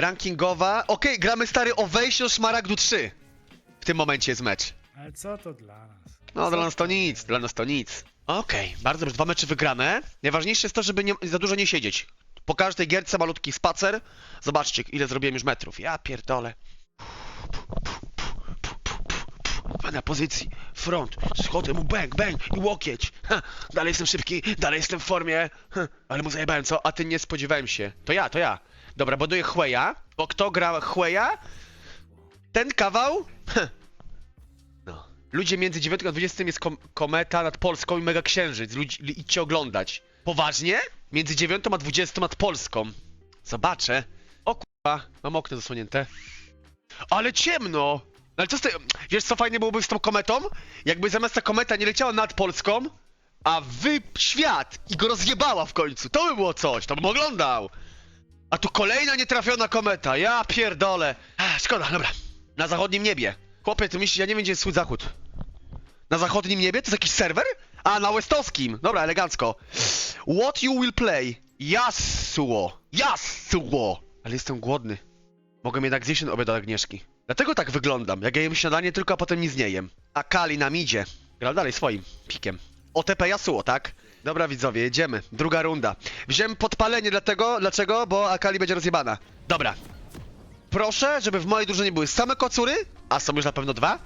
rankingowa. Okej, gramy stary o wejście do Szmaragdu 3. W tym momencie jest mecz. Ale co to dla nas? No, dla nas to nic, dla nas to nic. Okej, bardzo dobrze, dwa mecze wygrane. Najważniejsze jest to, żeby nie, za dużo nie siedzieć. Po każdej gierce malutki spacer. Zobaczcie, ile zrobiłem już metrów. Ja pierdolę. Na pozycji, front, schodzę mu bang, bang i łokieć. Ha, dalej jestem szybki, dalej jestem w formie. Ha, ale mu zajebałem, co? A ty nie spodziewałem się. To ja, to ja. Dobra, buduję Hueya, bo kto gra Hueya, ten kawał... No. Ludzie między 9 a 20 jest kom kometa nad Polską i mega księżyc. Ludzi, idźcie oglądać. Poważnie? Między 9 a 20 nad Polską. Zobaczę. O kurwa, mam okno zasłonięte. Ale ciemno! No Ale co z tym? Wiesz co fajnie byłoby z tą kometą? Jakby zamiast ta kometa nie leciała nad Polską, a wy świat i go rozjebała w końcu. To by było coś, to bym oglądał. A tu kolejna nietrafiona kometa, ja pierdolę. Ach, szkoda, dobra. Na zachodnim niebie. Chłopie, ty myślisz, ja nie wiem gdzie jest wschód zachód. Na zachodnim niebie? To jest jakiś serwer? A, na westowskim. Dobra, elegancko. What you will play? Jasło. Jasło. Ale jestem głodny. Mogę jednak zjeść ten obiad od Agnieszki. Dlatego tak wyglądam. Jak ja jem śniadanie tylko, a potem nic nie jem. A Kali nam idzie. Gra dalej swoim pikiem. OTP Yasuo, tak? Dobra widzowie, jedziemy. Druga runda. Wziąłem podpalenie dlatego, dlaczego? Bo Akali będzie rozjebana. Dobra. Proszę, żeby w mojej drużynie były same kocury, a są już na pewno dwa,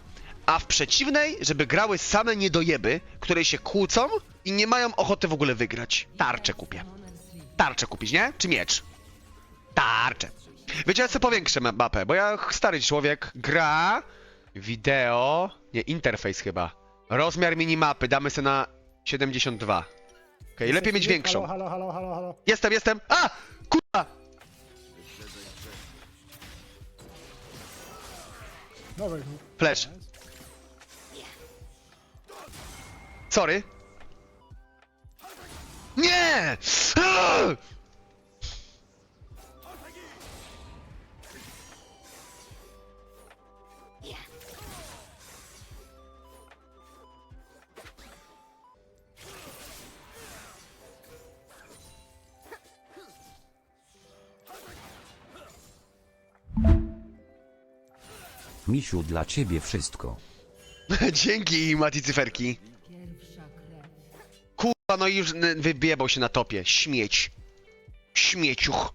a w przeciwnej, żeby grały same niedojeby, które się kłócą i nie mają ochoty w ogóle wygrać. Tarczę kupię. Tarczę kupić, nie? Czy miecz? Tarczę. Wiecie, ja sobie powiększę ma- mapę, bo ja stary człowiek gra, wideo, nie, interfejs chyba. Rozmiar minimapy damy sobie na 72. Lepiej mieć większą. Halo, halo, halo, halo. Jestem, jestem. A! Kurwa! Flash. Sorry. Nie! Aaa! Misiu dla ciebie wszystko. Dzięki, Mati Cyferki. Kurwa, no i już wybiebał się na topie. Śmieć. Śmieciuch.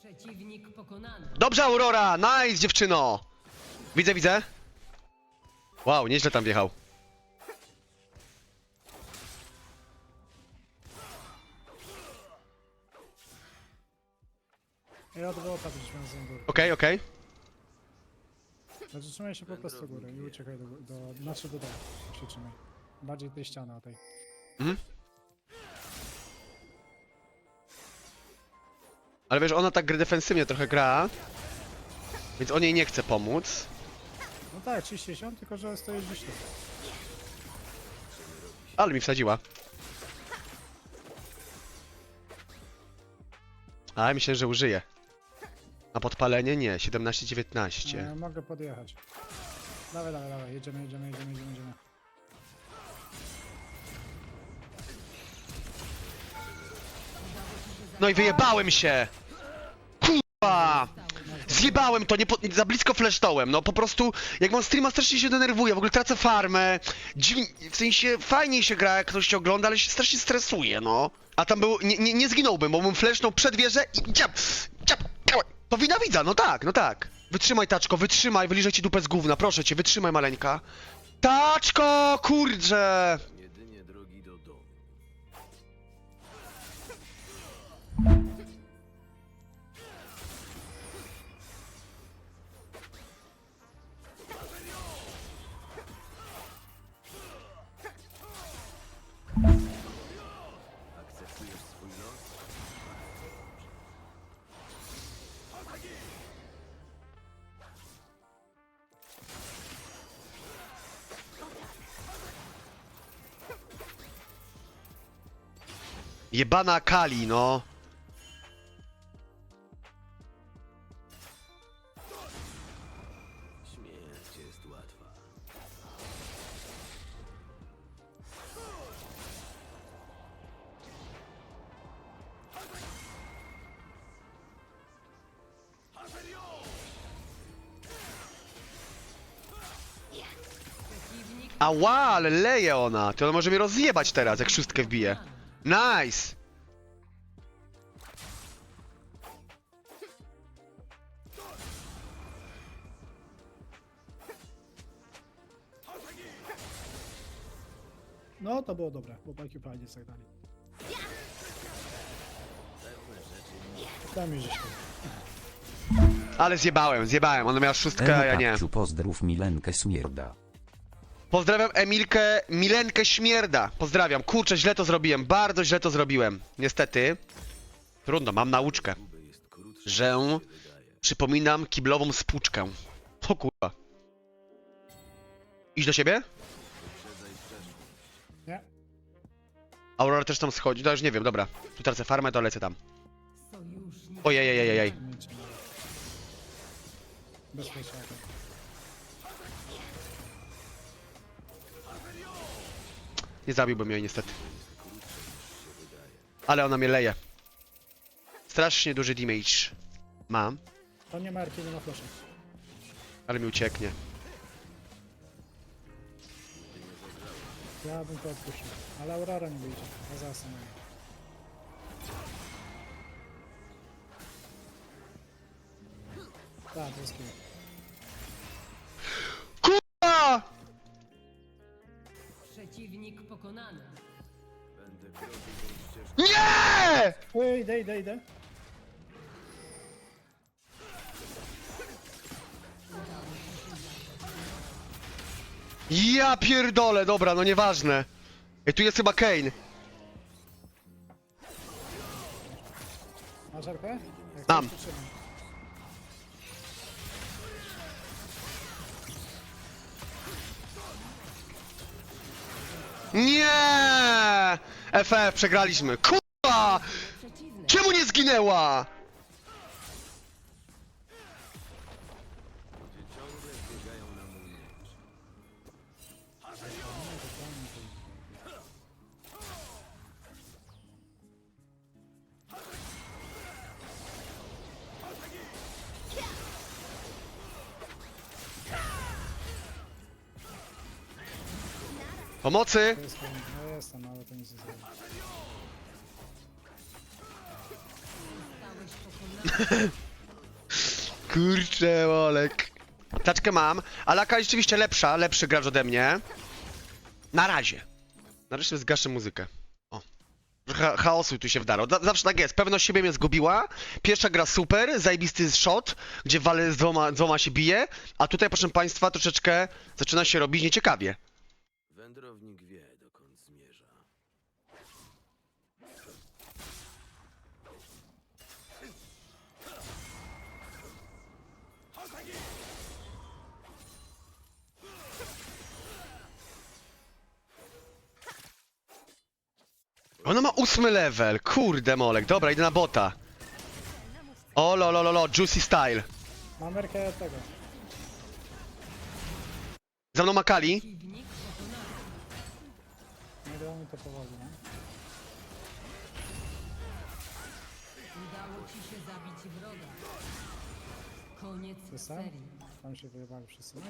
Przeciwnik. Dobrze, Aurora! Nice, dziewczyno! Widzę, widzę. Wow, nieźle tam wjechał. Ja miał z góry. Okej, okej. Znaczy trzymaj się po prostu góry i uciekaj do, do znaczy do dołu. Się trzymaj. Bardziej tej ściany o tej. Ale wiesz, ona tak gry defensywnie trochę gra. Więc on jej nie chce pomóc. No tak, 30 tylko że stoisz gdzieś tu. Ale mi wsadziła. A, myślę, że użyje. Na podpalenie? Nie, 17-19. E, mogę podjechać. Dawaj, dawaj, dawaj, jedziemy, jedziemy, jedziemy, jedziemy, jedziemy. No i wyjebałem się! Kurwa! Zjebałem to, nie po, za blisko flesztołem, no po prostu, jak mam streama strasznie się denerwuję, w ogóle tracę farmę, w sensie fajniej się gra, jak ktoś się ogląda, ale się strasznie stresuje, no. A tam był, nie, nie, nie zginąłbym, bo bym flesznął przed wieżę i ciap, ciap, ciap. To wina widza, no tak, no tak. Wytrzymaj, taczko, wytrzymaj, wyliżę ci dupę z gówna, proszę cię, wytrzymaj, maleńka. Taczko, kurczę! Jebana Kali, no. Śmierć jest. Ała, ale leje ona. Ty ona może mnie rozjebać teraz, jak szóstkę wbije. Nice! No, to było dobre. Chłopaki fajnie zagrali. Tam już. Ale zjebałem, zjebałem. Ona miała szóstkę, a ja nie. Kapciu, pozdrów Milenkę Smierda. Pozdrawiam Emilkę, Milenkę Śmierda. Pozdrawiam. Kurczę, źle to zrobiłem. Bardzo źle to zrobiłem. Niestety. Trudno, mam nauczkę. Że przypominam kiblową spłuczkę. O kurwa. Idź do siebie? Nie? Aurora też tam schodzi. No już nie wiem, dobra. Tu tracę farmę, to lecę tam. Ojej, nie ma. Bez Nie zabiłbym jej niestety. Ale ona mnie leje. Strasznie duży damage. Mam, To nie ma Erki, nie ma flasza. ale mi ucieknie. Ja bym to odpuścił. Ale Aurora nie wyjdzie. Ja zaraz Tak, to jest kill. Przeciwnik pokonany. Nie! Oj, idę, idę, idę. Ja pierdolę, dobra, no nieważne. Ej, tu jest chyba Kane. Masz RP? Jak Mam. chcesz, to trzymaj. Nie! FF, przegraliśmy. Kurwa! Czemu nie zginęła? Pomocy! To jest. No jestem, ale to nic nie. Kurczę, Olek. Taczkę mam, ale Aka jest rzeczywiście lepsza, lepszy gracz ode mnie. Na razie. Na razie zgaszę muzykę. O. Ha chaosu tu się wdarło. Za- Zawsze tak jest. Pewność siebie mnie zgubiła. Pierwsza gra super, zajebisty shot, gdzie wale z dwoma, dwoma się bije, a tutaj, proszę państwa, troszeczkę zaczyna się robić nieciekawie. Wędrownik wie, dokąd zmierza. Ona ma ósmy level. Kurde, Molek. Dobra, idę na bota. O, lo, lo, lo, lo, juicy style. Mam tego. Za mną Makali. To powoli, no. Udało ci się zabić wroga. Koniec Słyszę? serii. Tam się wyjebali wszyscy. No,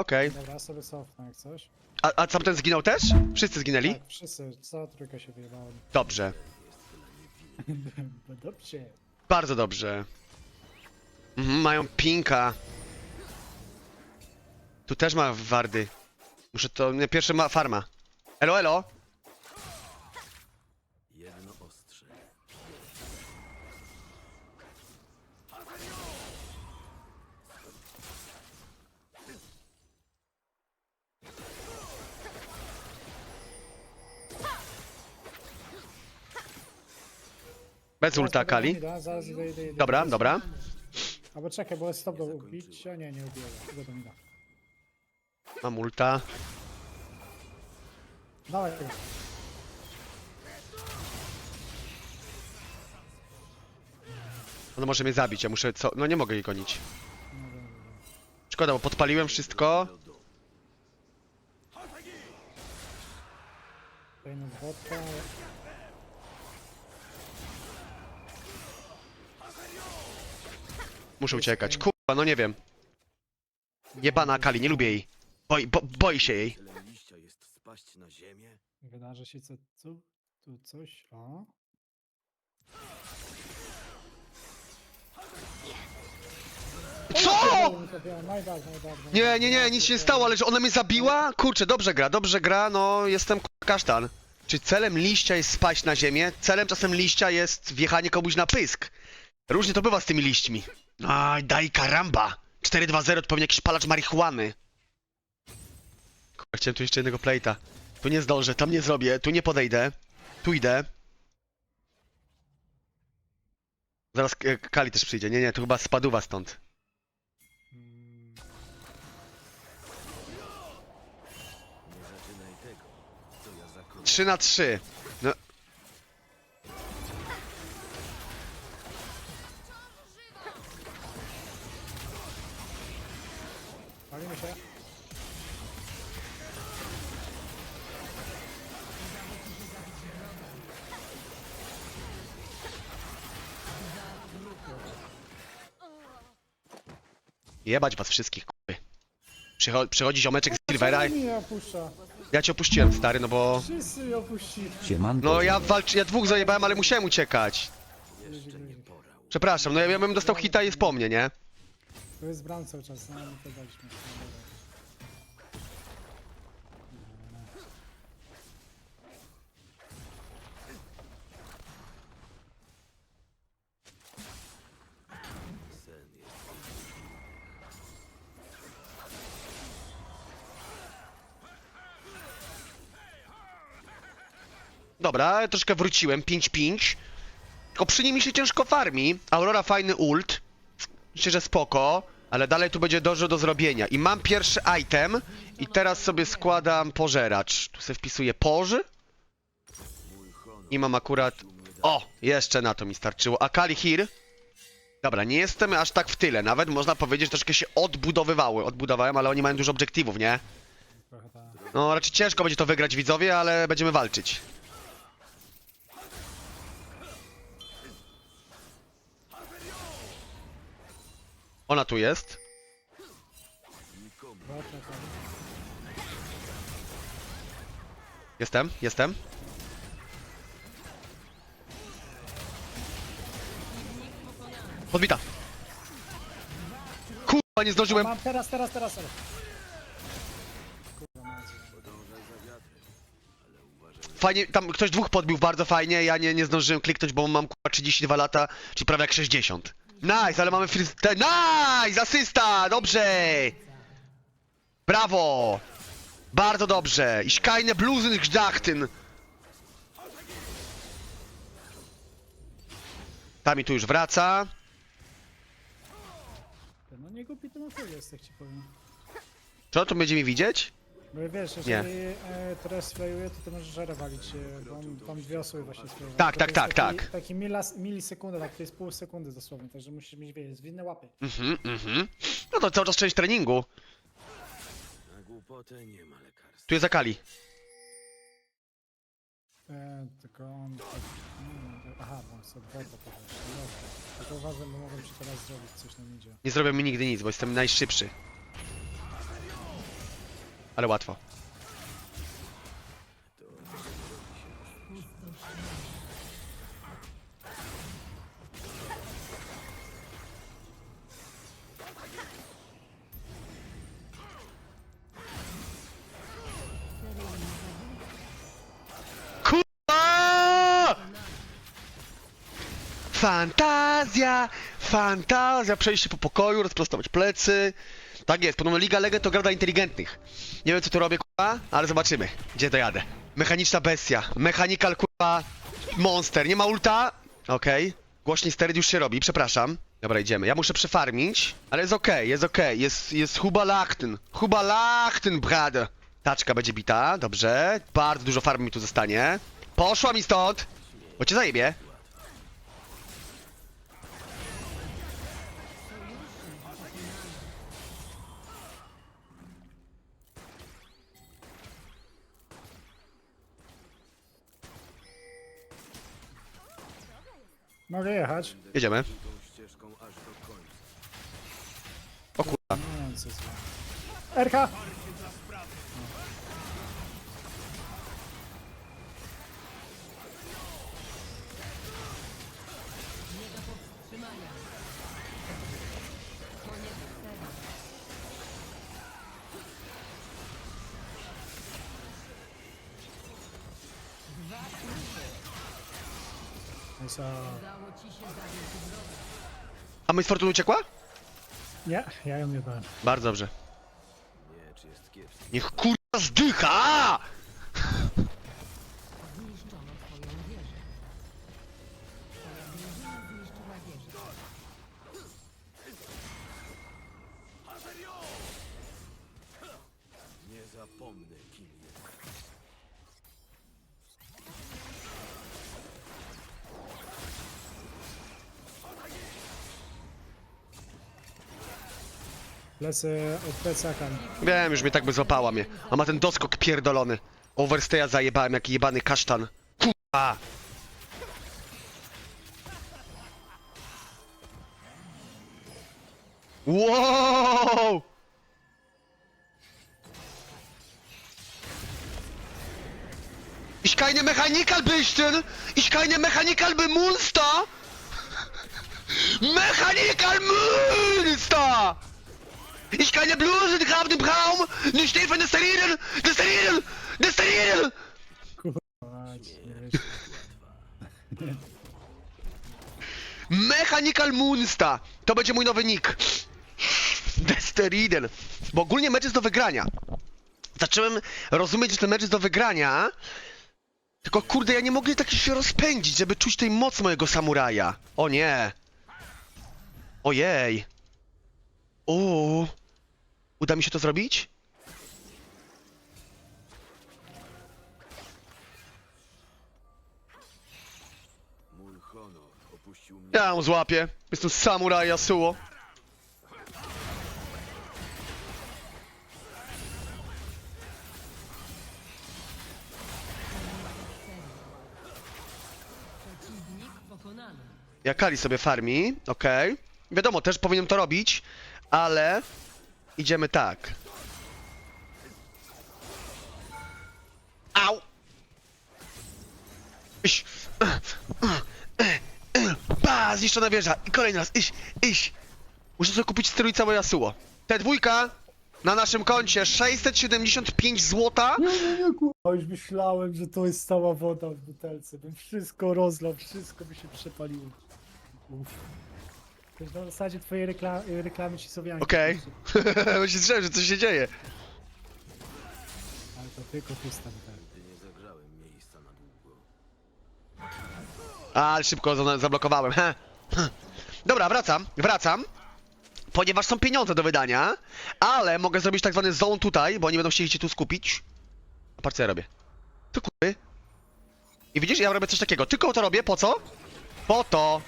Okej. dobra, ja sobie cofnę jak coś. A, a tamten zginął też? Wszyscy zginęli? Tak, wszyscy, cała trójka się wyjebała. Dobrze. Dobrze. Bardzo dobrze. Mhm, mają pinka. Tu też ma wardy. Muszę to... Nie, pierwszy ma farma. Elo, elo. Jedno ostrze. Bez ulta, Kali. Zaraz. Dobra, dobra. Albo czekaj, bo jest stop do ubicia. Nie, nie ubiję. Idę do mida. Mam ulta. Dawaj. Ona może mnie zabić, ja muszę co... No nie mogę jej gonić. Szkoda, bo podpaliłem wszystko. Muszę uciekać. Kurwa, no nie wiem. Jebana Akali, nie lubię jej. Boi, bo, boi się jej. Celem liścia jest spaść na ziemię? Wydarzy się co, co? Tu coś? O. Co? No no no Nie, nie, nie, nic się nie stało, ale że ona mnie zabiła? Kurczę, dobrze gra, dobrze gra, no jestem k- kasztan. Czy celem liścia jest spaść na ziemię? Celem czasem liścia jest wjechanie komuś na pysk. Różnie to bywa z tymi liśćmi. Aj, daj karamba. 4-2-0 to pewnie jakiś palacz marihuany. Chciałem tu jeszcze jednego plejta. Tu nie zdążę, tam nie zrobię, tu nie podejdę. Tu idę. Zaraz e, Kali też przyjdzie. Nie, nie, tu chyba spaduwa stąd. 3 na 3. Jebać was wszystkich, kurwy. Przycho przychodzi ziomeczek z Silvera i... mnie opuszcza? Ja cię opuściłem, stary, no bo... Wszyscy mnie opuścili. Siemanko. No ja walczy... ja dwóch zajebałem, ale musiałem uciekać. Nie. Przepraszam, no ja, ja bym dostał hita i jest po mnie, nie? To jest bram cały czas, no i to Dobra, troszkę wróciłem, 5-5. Tylko przy nim mi się ciężko farmi. Aurora fajny ult. Myślę, że spoko. Ale dalej tu będzie dużo do zrobienia. I mam pierwszy item. I teraz sobie składam pożeracz. Tu sobie wpisuję poży. I mam akurat... O! Jeszcze na to mi starczyło. Akali Hir. Dobra, nie jestem aż tak w tyle. Nawet można powiedzieć, że troszkę się odbudowywały. Odbudowałem, ale oni mają dużo obiektywów, nie? No, raczej ciężko będzie to wygrać widzowie, ale będziemy walczyć. Ona tu jest. Jestem, jestem. Podbita. Kurwa, nie zdążyłem. Mam teraz, teraz, teraz, Fajnie, tam ktoś dwóch podbił bardzo fajnie, ja nie, nie zdążyłem kliknąć, bo mam kurwa 32 lata, czyli prawie jak 60. Nice, ale mamy te- Nice! Asysta! Dobrze! Brawo! Bardzo dobrze! Ich keine Blusen gdachten! Ta mi tu już wraca. No nie głupi to na jest, jak ci powiem. Co, tu będziemy widzieć? Bo wiesz, jeżeli e, teraz sprayuje, to ty możesz żarę walić, e, bo on tam dwie osoby właśnie sprayuje. Tak, To tak, jest tak, taki, tak. Taki milas, milisekunda, tak to jest pół sekundy dosłownie, także musisz mieć, wiesz, zwinne łapy. Mhm, mhm. No to cały czas część treningu. Na głupotę nie ma lekarstwa. Tu jest Akali. E, tylko on tak, nie, aha, bo on sobie no dobra. Tylko uważam, bo mogłem ci teraz zrobić coś na midzie. Nie zrobią mi nigdy nic, bo jestem najszybszy. Ale łatwo. Fantazja! Fantazja! Przejście po pokoju, rozprostować plecy. Tak jest, podobno Liga Legend to gra dla inteligentnych. Nie wiem co tu robię, kurwa, ale zobaczymy, gdzie dojadę. Mechaniczna bestia. Mechanical, kurwa, monster. Nie ma ulta? Okej. Głośniej steryt już się robi, przepraszam. Dobra, idziemy. Ja muszę przefarmić, ale jest okej, jest okej. Jest, jest Huba Lachten. Huba Lachten, brad. Taczka będzie bita, dobrze. Bardzo dużo farmy mi tu zostanie. Poszła mi stąd! Bo cię zajebie. Mogę jechać? Jedziemy. O kurwa. Co złe. RK! A my z Fortun uciekła? Nie, ja ją nie dałem. Bardzo dobrze. Niech kurwa zdycha! Wiem, już mnie tak by złapała mnie. A ma ten doskok pierdolony. Overstaya zajebałem jak jebany kasztan. Kurwa! Wow! Ich keine Mechanical Bichten! Ich keine Mechanical Bemunster! Mechanical Münster! Ich keine Bluse, die graben im Raum! Nicht nie wiesz. Mechanical Munsta! To będzie mój nowy nick. Desteriden. Bo ogólnie mecz jest do wygrania. Zacząłem rozumieć, że ten mecz jest do wygrania. Tylko kurde, ja nie mogę tak się rozpędzić, żeby czuć tej moc mojego samuraja. O nie. Ojej. Uuu. Uda mi się to zrobić? Ja ją złapię. Jestem samuraj Yasuo. Przeciwnik pokonany. Ja Kali sobie farmi, okej. Wiadomo, też powinienem to robić, ale idziemy tak. Au! Iś! Ba! Zniszczona wieża! I kolejny raz, iś, iś! Muszę sobie kupić strój całe Yasuo. Te dwójka na naszym koncie 675 złota. Nie, nie, nie, kurwa, już myślałem, że to jest cała woda w butelce. Bym wszystko rozlał, wszystko by się przepaliło. Uff. To jest na zasadzie twojej rekla reklamy ci Sowianki. Okej. Się słyszałem, że coś się dzieje. Ale to tylko pusta butelka. Nigdy nie zagrzałem miejsca na długo. A, ale szybko za- zablokowałem. He. He. Dobra, wracam, wracam. Ponieważ są pieniądze do wydania, ale mogę zrobić tak zwany zone tutaj, bo oni będą chcieli się tu skupić. A patrz co ja robię. Tu kury. I widzisz, ja robię coś takiego. Tylko to robię, po co? Po to.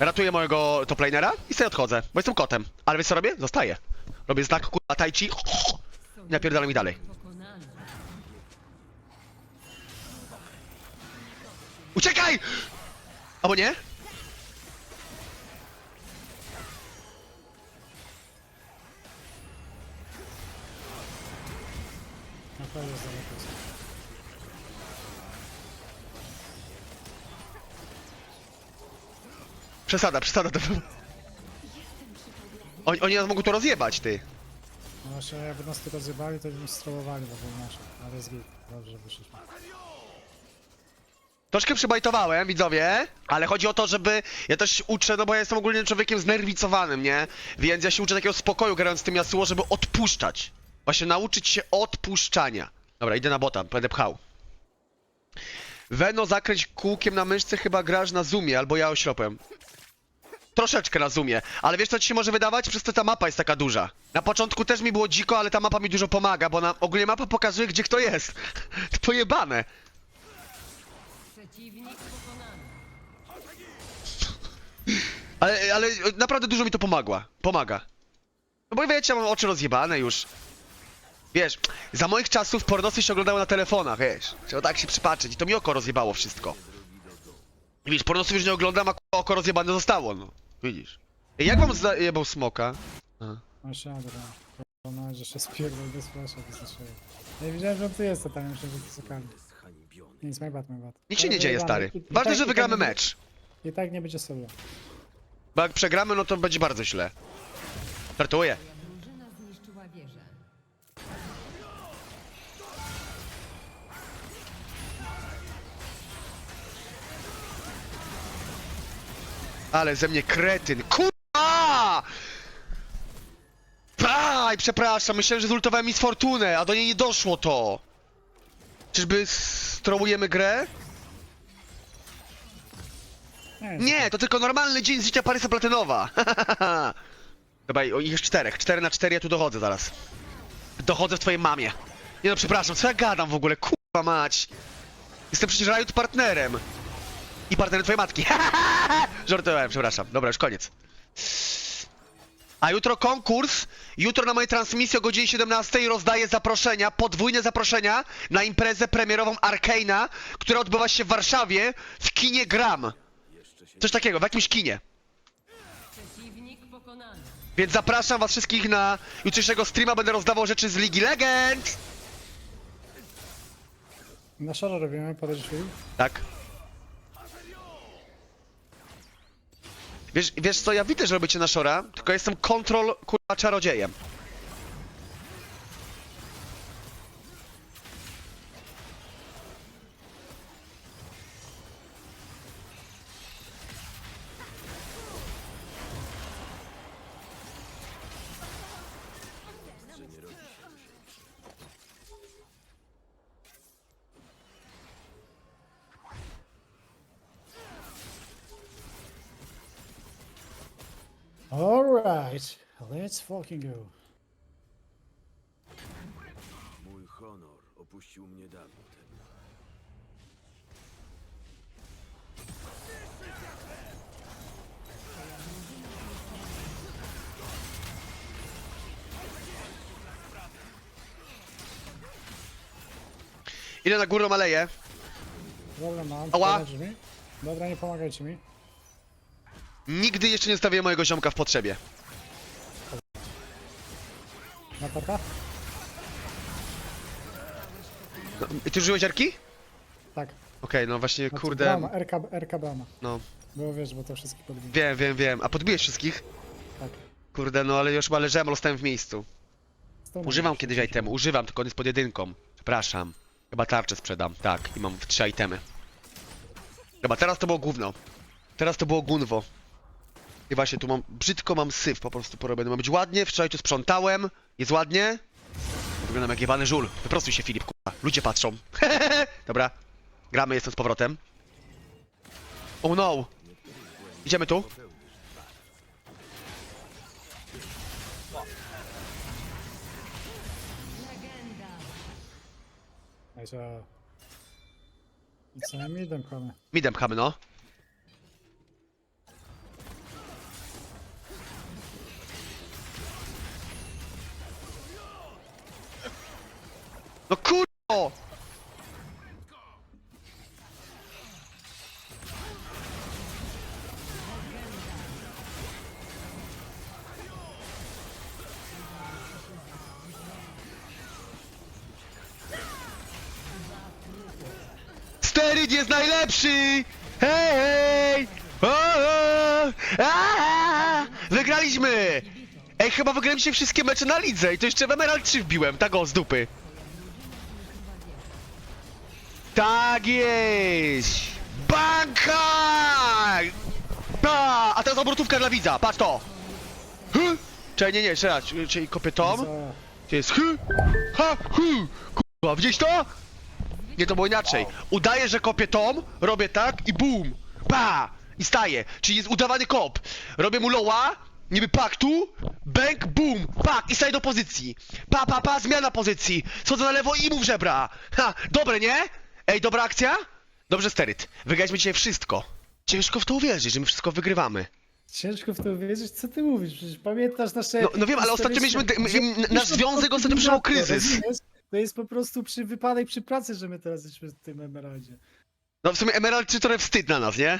Ratuję mojego toplanera i sobie odchodzę, bo jestem kotem. Ale wiesz co robię? Zostaję. Robię znak kurwa tai chi. Napierdalam mi dalej. Uciekaj! Albo nie? Na pewno zamykać. Przesada, przesada to było. Oni, oni nas mogą tu rozjebać, ty. No właśnie, jakby nas tu rozjebali, to by mi strołowali, bo był nasze. Ale jest git. Dobrze wyszliśmy. Troszkę przybajtowałem, widzowie, ale chodzi o to, żeby... Ja też się uczę, no bo ja jestem ogólnie człowiekiem znerwicowanym, nie? Więc ja się uczę takiego spokoju grając z tym Yasuo, żeby odpuszczać. Właśnie nauczyć się odpuszczania. Dobra, idę na bota, będę pchał. Weno, zakręć kółkiem na myszce, chyba grasz na zoomie, albo ja oślepłem. Troszeczkę na zoomie, ale wiesz co ci się może wydawać? Przez to ta mapa jest taka duża. Na początku też mi było dziko, ale ta mapa mi dużo pomaga, bo na, ogólnie mapa pokazuje, gdzie kto jest. To pojebane. Ale, ale naprawdę dużo mi to pomagła. Pomaga. No bo wiecie, ja mam oczy rozjebane już. Wiesz, za moich czasów pornosy się oglądały na telefonach, wiesz. Trzeba tak się przypatrzeć i to mi oko rozjebało wszystko. I widzisz, pornosów już nie oglądam, a oko rozjebane zostało, no. Widzisz. Ej, Jak wam zajebał smoka? Masz jadę, no. że się spierdol bez flasha wyznaczyłem. Nie wiedziałem, że on tu jest, to tam myślałem, że to sokalny. Zhańbiony. Nic, my bad, my bad. Nic się nie dzieje, wygramy. stary. Ważne, tak- że wygramy tak nie- mecz. I tak nie będzie solo. Bo jak przegramy, no to będzie bardzo źle. Żartuję. Ale ze mnie kretyn. Kurwa! Aj, przepraszam, myślałem, że zultowałem mi z fortunę, a do niej nie doszło to. Czyżby strołujemy grę? Nie, to tylko normalny dzień z życia Parysa Platynowa. Dobra, o, ich czterech. Cztery na cztery, ja tu dochodzę zaraz. Dochodzę w twojej mamie. Nie no, przepraszam, co ja gadam w ogóle? Kurwa mać. Jestem przecież Riot partnerem. I partnerem twojej matki. Żartowałem, przepraszam. Dobra, już koniec. A jutro konkurs. Jutro na mojej transmisji o godzinie 17 rozdaję zaproszenia, podwójne zaproszenia na imprezę premierową Arkeina, która odbywa się w Warszawie w kinie Gram. Coś takiego, w jakimś kinie. Więc zapraszam was wszystkich na jutrzejszego streama, będę rozdawał rzeczy z Ligi Legend! Na szaro robimy, chwilę. Tak. Wiesz, wiesz co, ja widzę, że robicie na Shora, tylko jestem kontrol, kurwa, czarodziejem. Alright, let's fucking go. Mój honor opuścił mnie dawno temu. Idę na górną aleję. Dobra, mam. Ała. Mi? Dobra, nie pomagajcie mi. Nigdy jeszcze nie stawiłem mojego ziomka w potrzebie. Torta? No, ty użyłeś Erki? Tak. Okej, no właśnie, Znaczy, kurde, Brama, RK, RK Brama. no, Bo wiesz, bo to wszystkich podbiję. wiem, wiem, wiem. A podbijesz wszystkich? Tak. Kurde, no ale już chyba leżałem, ale stałem w miejscu. Stąd Używam kiedyś itemu, używam, tylko on jest pod jedynką. Przepraszam. Chyba tarczę sprzedam, tak, i mam w trzy itemy. Chyba teraz to było gówno. Teraz to było gunwo. I właśnie tu mam, brzydko mam syf po prostu porobiony. Ma być ładnie, wczoraj tu sprzątałem, jest ładnie. Wyglądam jak jebany żul. Wyprostuj się Filip, kurwa. Ludzie patrzą. Dobra. Gramy, jestem z powrotem. Oh no. Idziemy tu. Ej, co? Najmniej midem kamy. Midem pchamy, no. No kurwa! Steryd jest najlepszy! Hej, hej! O, o! A! Wygraliśmy! Ej, chyba wygraliśmy wszystkie mecze na lidze i to jeszcze w Emerald 3 wbiłem, tak o, z dupy. Tak jest! Banka! Pa! A teraz obrotówka dla widza, patrz to! Hy! Czekaj, nie, nie, jeszcze raz, czyli kopię tom. To jest hy, ha, hy. Kurwa, widzisz to? Nie, to było inaczej. Udaję, że kopię tom, robię tak i boom. Pa! I staję. Czyli jest udawany kop. Robię mu loła, niby paktu, bang, boom, pak i staję do pozycji. Pa, pa, pa, zmiana pozycji. Schodzę na lewo i mu w żebra. Ha, dobre, nie? Ej, dobra akcja? Dobrze, steryt. Wygraliśmy dzisiaj wszystko. Ciężko w to uwierzyć, że my wszystko wygrywamy. Ciężko w to uwierzyć, co ty mówisz? Przecież pamiętasz nasze... No, no wiem, ale ostatnio mieliśmy, nasz związek ostatnio przeżywał kryzys. Rozumiesz? To jest po prostu przy wypadek przy pracy, że my teraz jesteśmy w tym emeraldzie. No w sumie Emerald czy trochę wstyd na nas, nie?